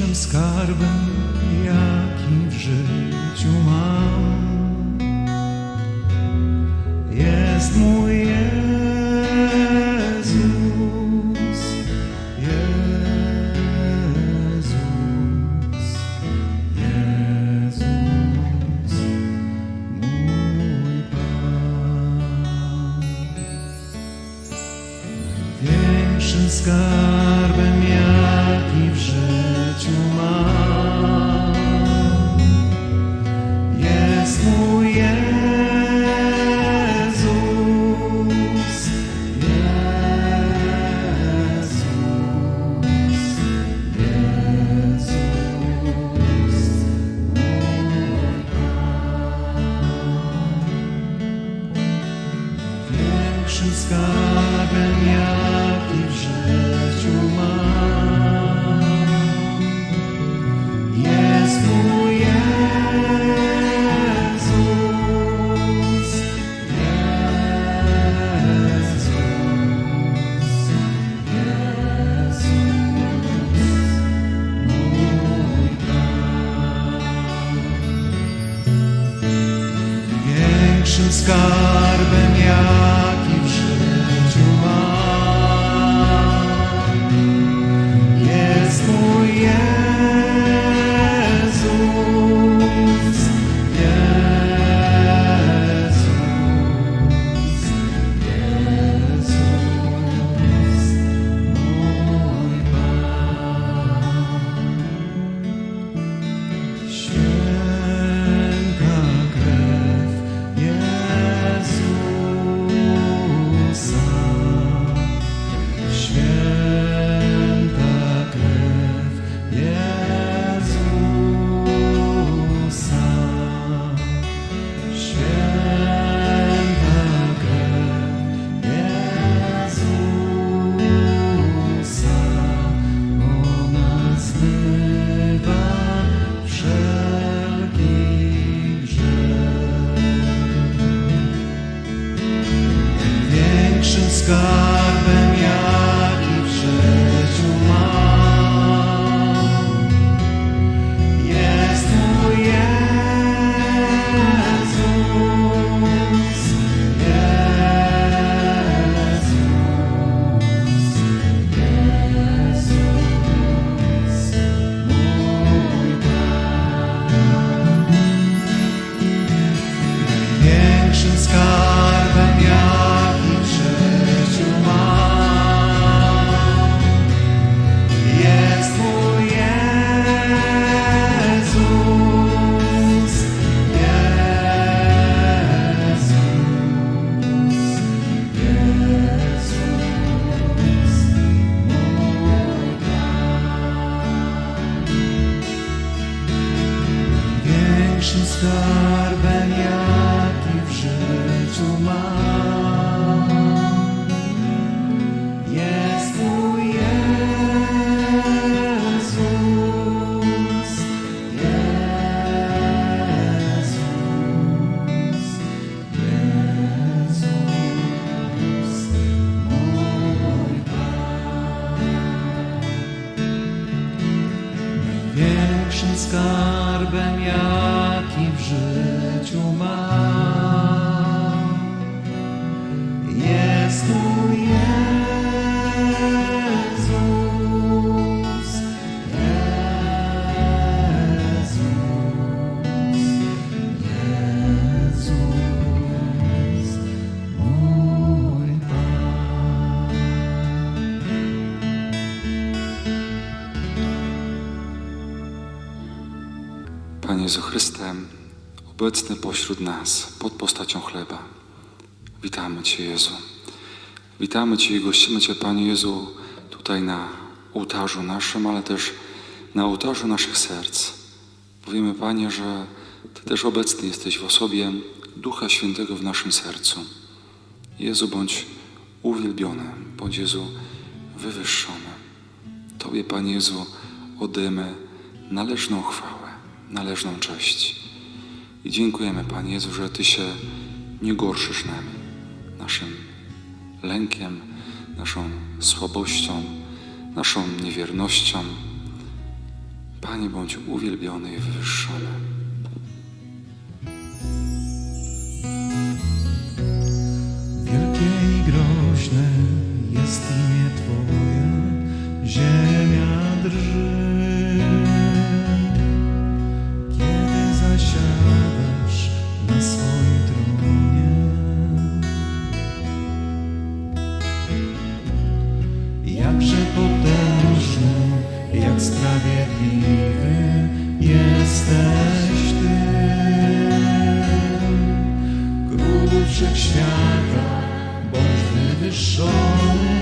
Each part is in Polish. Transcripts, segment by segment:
Największym skarbem, jaki w życiu mam, jest mój Większym skarbem, jaki w obecny pośród nas, pod postacią chleba. Witamy Cię, Jezu. Witamy Cię i gościmy Cię, Panie Jezu, tutaj na ołtarzu naszym, ale też na ołtarzu naszych serc. Powiemy, Panie, że Ty też obecny jesteś w osobie Ducha Świętego w naszym sercu. Jezu, bądź uwielbiony, bądź Jezu wywyższony. Tobie, Panie Jezu, oddajemy należną chwałę, należną cześć. I dziękujemy, Panie Jezu, że Ty się nie gorszysz nami, naszym lękiem, naszą słabością, naszą niewiernością. Panie, bądź uwielbiony i wywyższony. Wielkie i groźne jest imię Twoje, ziemia drży. Sprawiedliwy jesteś Ty. Król wszechświata, bądź wywyższony.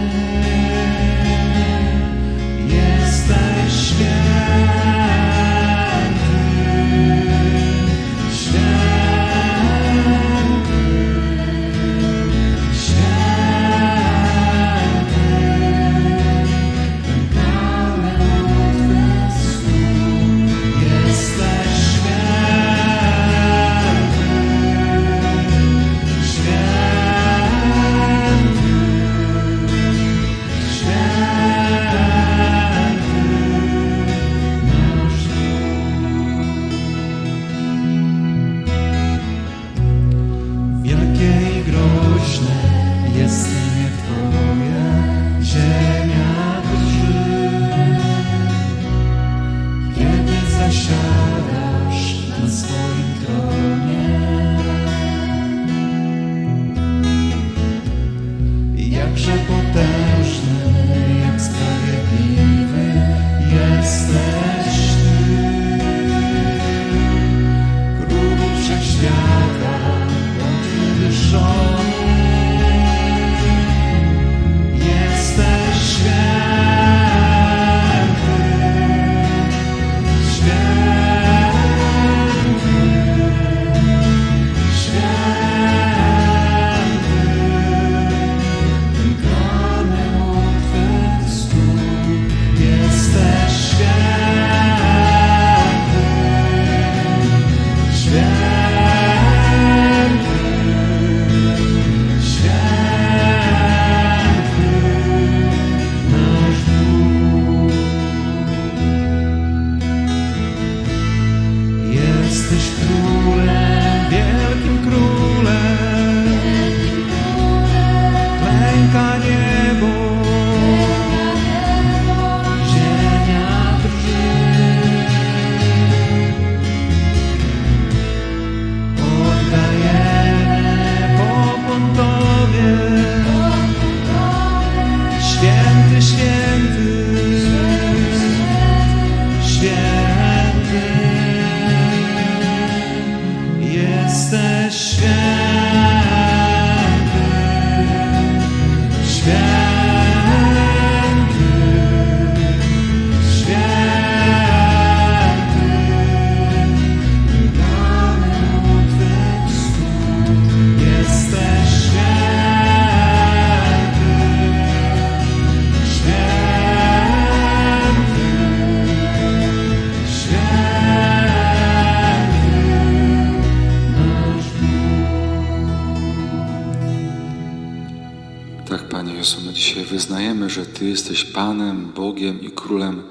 Panem, Bogiem i Królem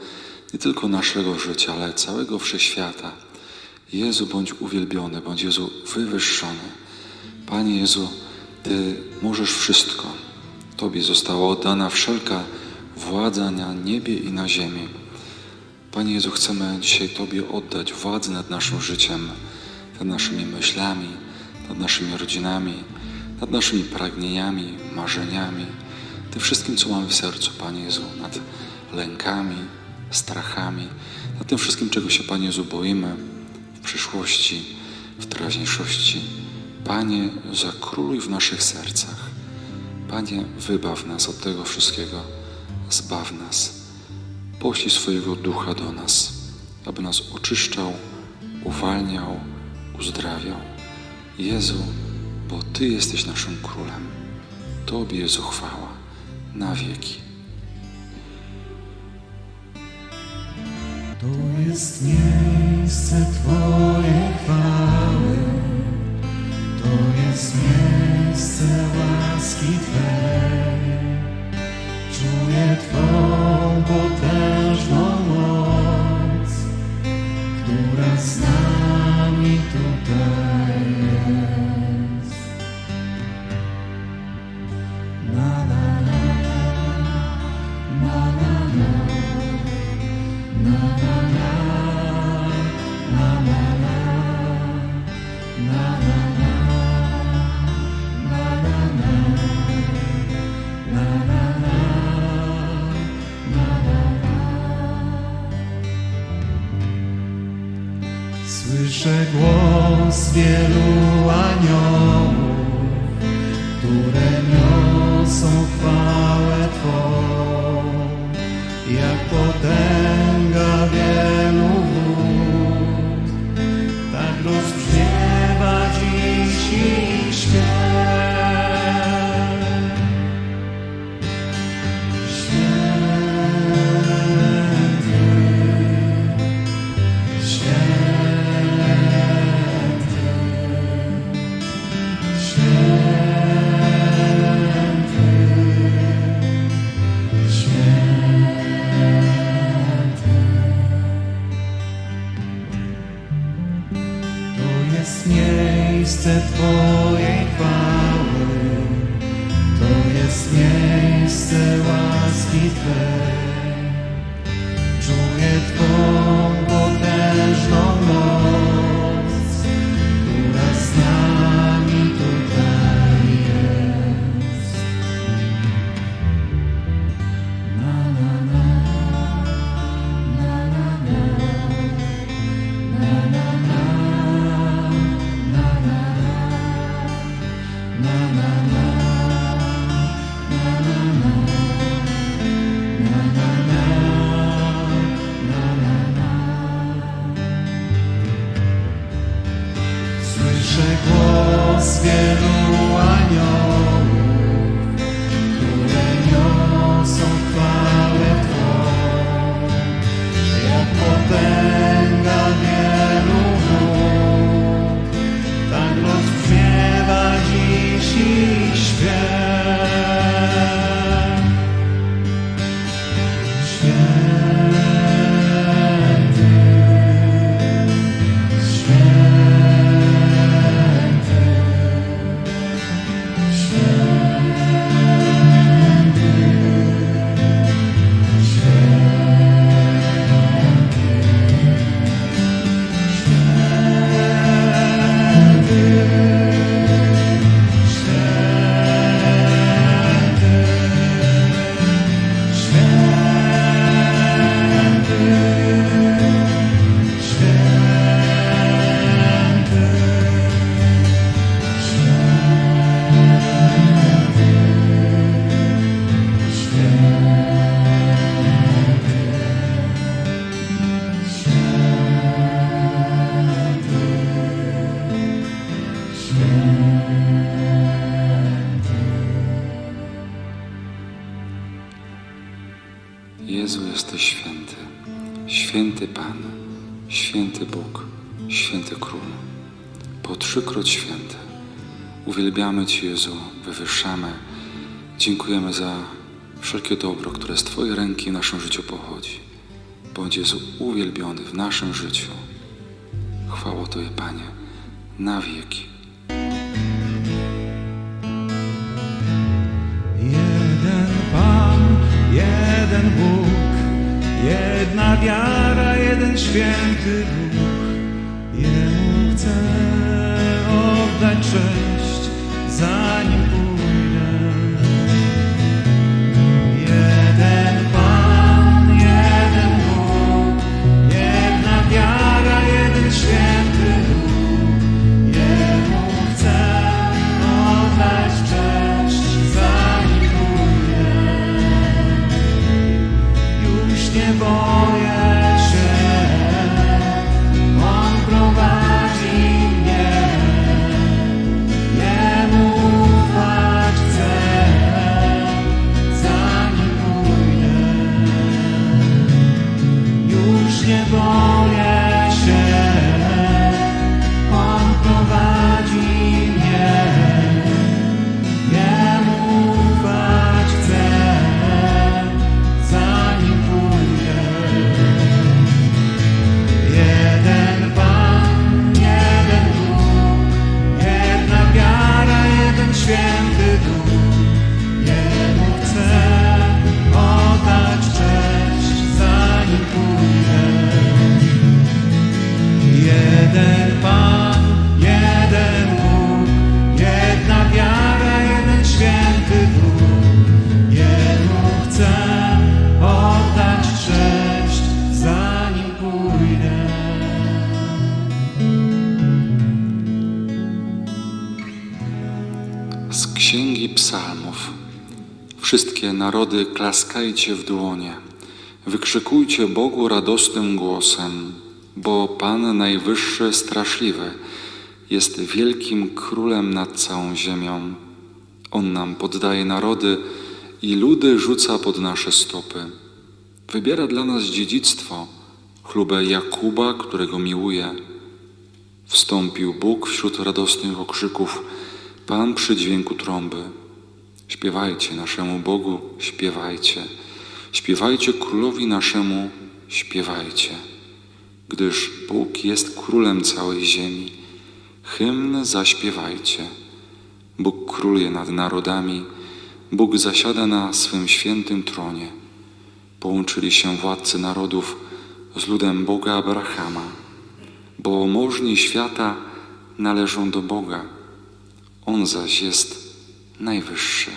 nie tylko naszego życia, ale całego wszechświata. Jezu, bądź uwielbiony, bądź Jezu wywyższony. Panie Jezu, Ty możesz wszystko. Tobie została oddana wszelka władza na niebie i na ziemi. Panie Jezu, chcemy dzisiaj Tobie oddać władzę nad naszym życiem, nad naszymi myślami, nad naszymi rodzinami, nad naszymi pragnieniami, marzeniami, tym wszystkim, co mamy w sercu, Panie Jezu, nad lękami, strachami, nad tym wszystkim, czego się, Panie Jezu, boimy w przyszłości, w teraźniejszości. Panie, zakróluj w naszych sercach. Panie, wybaw nas od tego wszystkiego, zbaw nas. Poślij swojego ducha do nas, aby nas oczyszczał, uwalniał, uzdrawiał. Jezu, bo Ty jesteś naszym królem. Tobie Jezu chwała na wieki. To jest miejsce Twojej chwały, to jest miejsce łaski Twej. Czuję Twą potężną uwielbiamy Cię, Jezu, wywyższamy. Dziękujemy za wszelkie dobro, które z Twojej ręki w naszym życiu pochodzi. Bądź Jezu uwielbiony w naszym życiu. Chwała Tobie, Panie, na wieki. Jeden Pan, jeden Bóg, jedna wiara, jeden święty Bóg. Jemu chcę oddać cześć. Wszystkie narody klaskajcie w dłonie. Wykrzykujcie Bogu radosnym głosem, bo Pan Najwyższy Straszliwy jest wielkim królem nad całą ziemią. On nam poddaje narody i ludy rzuca pod nasze stopy. Wybiera dla nas dziedzictwo, chlubę Jakuba, którego miłuje. Wstąpił Bóg wśród radosnych okrzyków, Pan przy dźwięku trąby. Śpiewajcie naszemu Bogu, śpiewajcie. Śpiewajcie królowi naszemu, śpiewajcie. Gdyż Bóg jest królem całej ziemi. Hymn zaśpiewajcie. Bóg króluje nad narodami, Bóg zasiada na swym świętym tronie. Połączyli się władcy narodów z ludem Boga Abrahama, bo możni świata należą do Boga. On zaś jest najwyższy.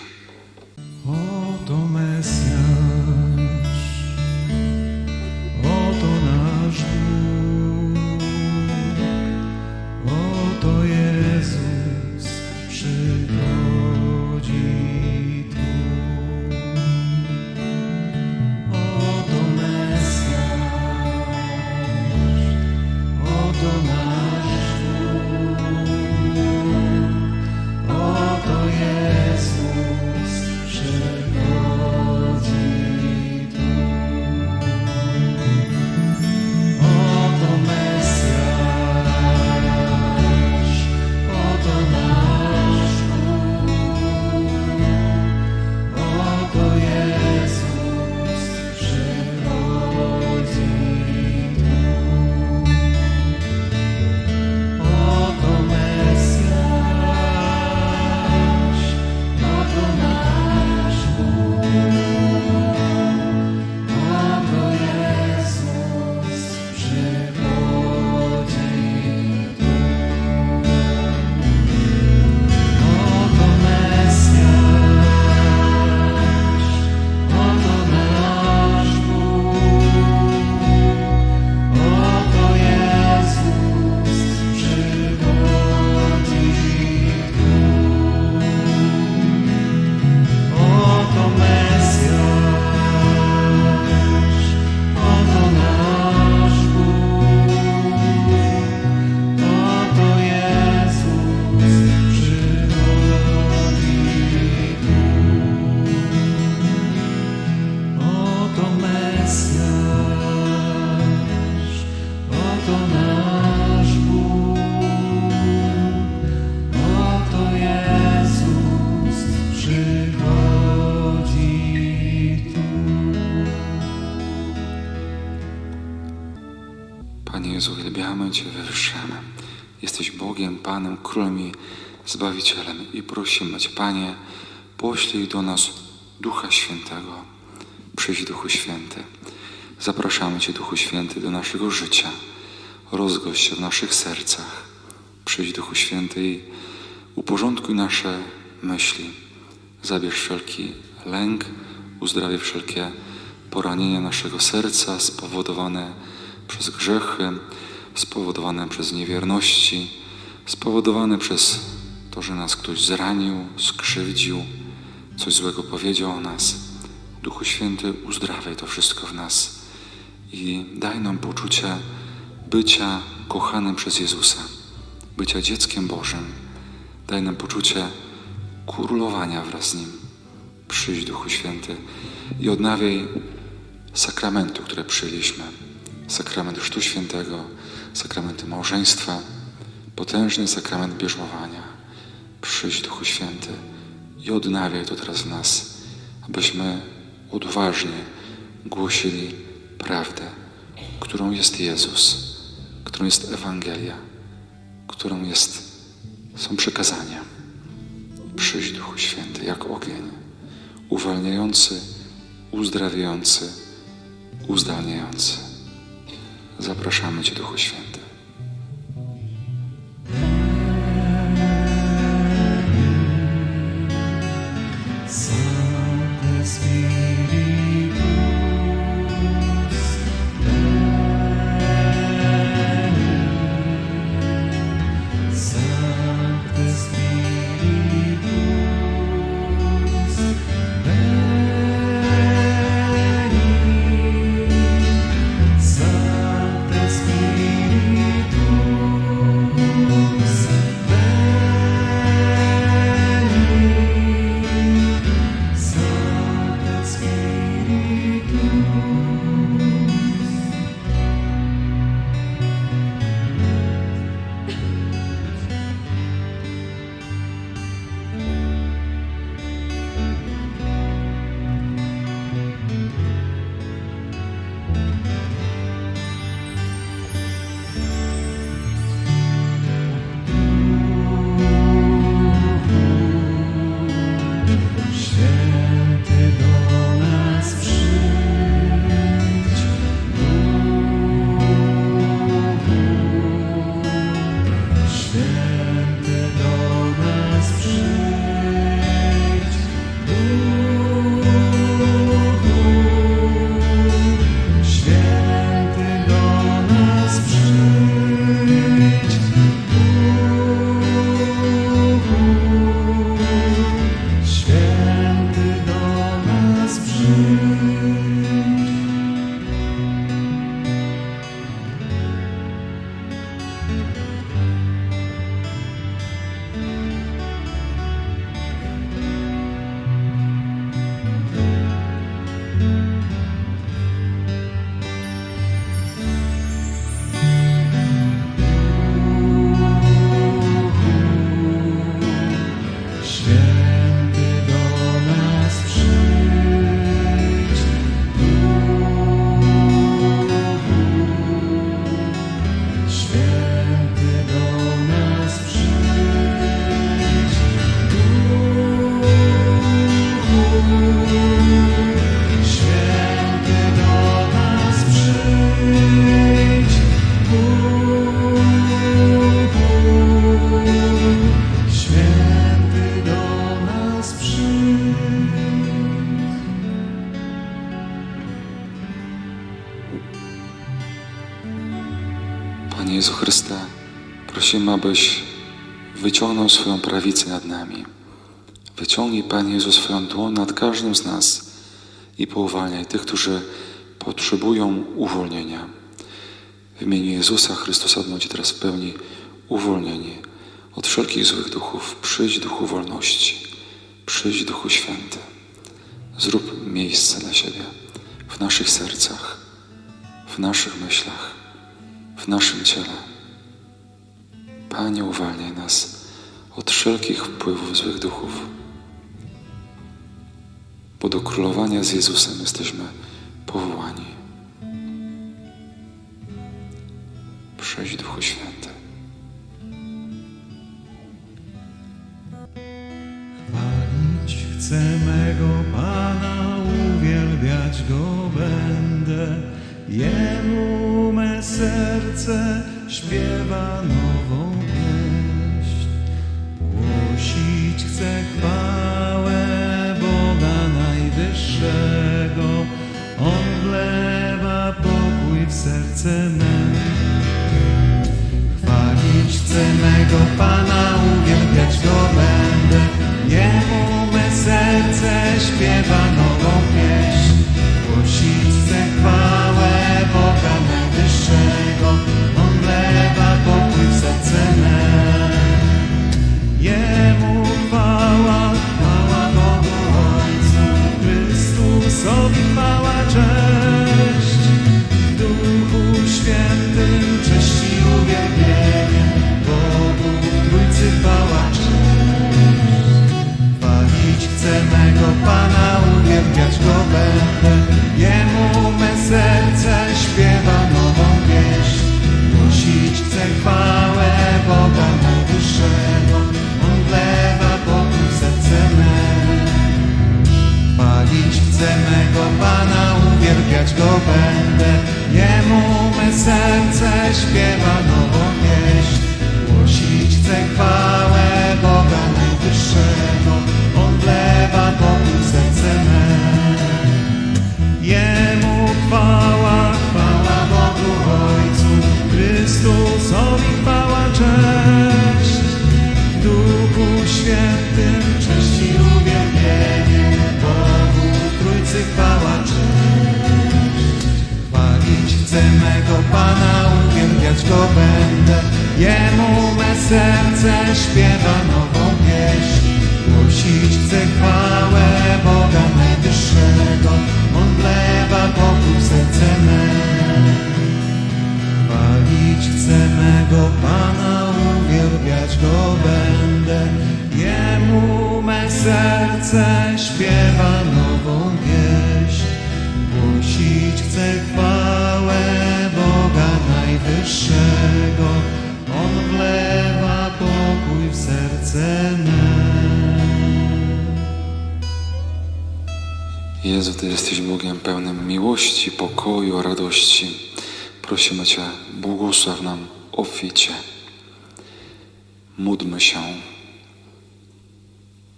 Panem, Królem i Zbawicielem i prosimy Cię, Panie, poślij do nas Ducha Świętego. Przyjdź Duchu Święty. Zapraszamy Cię, Duchu Święty, do naszego życia. Rozgość się w naszych sercach. Przyjdź Duchu Święty i uporządkuj nasze myśli. Zabierz wszelki lęk, uzdrawiaj wszelkie poranienia naszego serca spowodowane przez grzechy, spowodowane przez niewierności, spowodowane przez to, że nas ktoś zranił, skrzywdził, coś złego powiedział o nas. Duchu Święty, uzdrawiaj to wszystko w nas i daj nam poczucie bycia kochanym przez Jezusa, bycia dzieckiem Bożym. Daj nam poczucie królowania wraz z Nim. Przyjdź, Duchu Święty, i odnawiaj sakramentu, które przyjęliśmy. Sakrament Chrztu Świętego, sakramenty małżeństwa, potężny sakrament bierzmowania. Przyjdź, Duchu Święty, i odnawiaj to teraz w nas, abyśmy odważnie głosili prawdę, którą jest Jezus, którą jest Ewangelia, którą jest, są przekazania. Przyjdź, Duchu Święty, jak ogień, uwalniający, uzdrawiający, uzdalniający. Zapraszamy Cię, Duchu Święty. Prosimy, abyś wyciągnął swoją prawicę nad nami. Wyciągnij, Panie Jezu, swoją dłoń nad każdym z nas i pouwalniaj tych, którzy potrzebują uwolnienia. W imieniu Jezusa Chrystusa bądź teraz w pełni uwolnieni od wszelkich złych duchów. Przyjdź Duchu wolności, przyjdź Duchu Święty. Zrób miejsce dla siebie w naszych sercach, w naszych myślach, w naszym ciele. Panie, uwalniaj nas od wszelkich wpływów złych duchów, bo do królowania z Jezusem jesteśmy powołani. Przyjdź Duchu Święty. Chwalić chcę mego Pana, uwielbiać Go będę. Jemu me serce śpiewa nową Chcę chwałę Boga Najwyższego. On wlewa pokój w serce me. Chwalić chcę mego Pana, uwielbiać Go będę. Jemu me serce śpiewa nową pieśń. Chcę mego Pana, uwielbiać Go będę. Jemu me serce śpiewa nową pieśń. Głosić chcę chwałę Boga Najwyższego. On wlewa pokój w serce me. Chwalić chcę mego Pana, uwielbiać Go będę. Jemu me serce śpiewa nową pieśń. Głosić chcę chwałę w serce me. Jemu chwała, chwała Bogu Ojcu, Chrystusowi chwała, cześć. Duchu Świętym cześć i uwielbienie, Bogu Trójcy chwała, cześć. Chwalić chcę mego Pana, uwielbiać Go będę. Jemu me serce śpiewa nową pieśń. Głosić chcę chwałę chcę mego Pana, uwielbiać Go będę. Jemu me serce śpiewa nową pieśń. Głosić chcę chwałę Boga Najwyższego. On wlewa pokój w serce me. Jezu, Ty jesteś Bogiem pełnym miłości, pokoju, radości. Prosimy Cię, błogosław nam obficie. Módlmy się.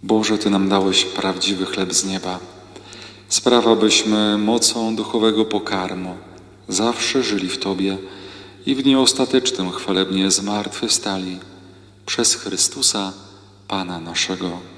Boże, Ty nam dałeś prawdziwy chleb z nieba. Sprawa, byśmy mocą duchowego pokarmu zawsze żyli w Tobie i w dniu ostatecznym chwalebnie zmartwychwstali przez Chrystusa, Pana naszego.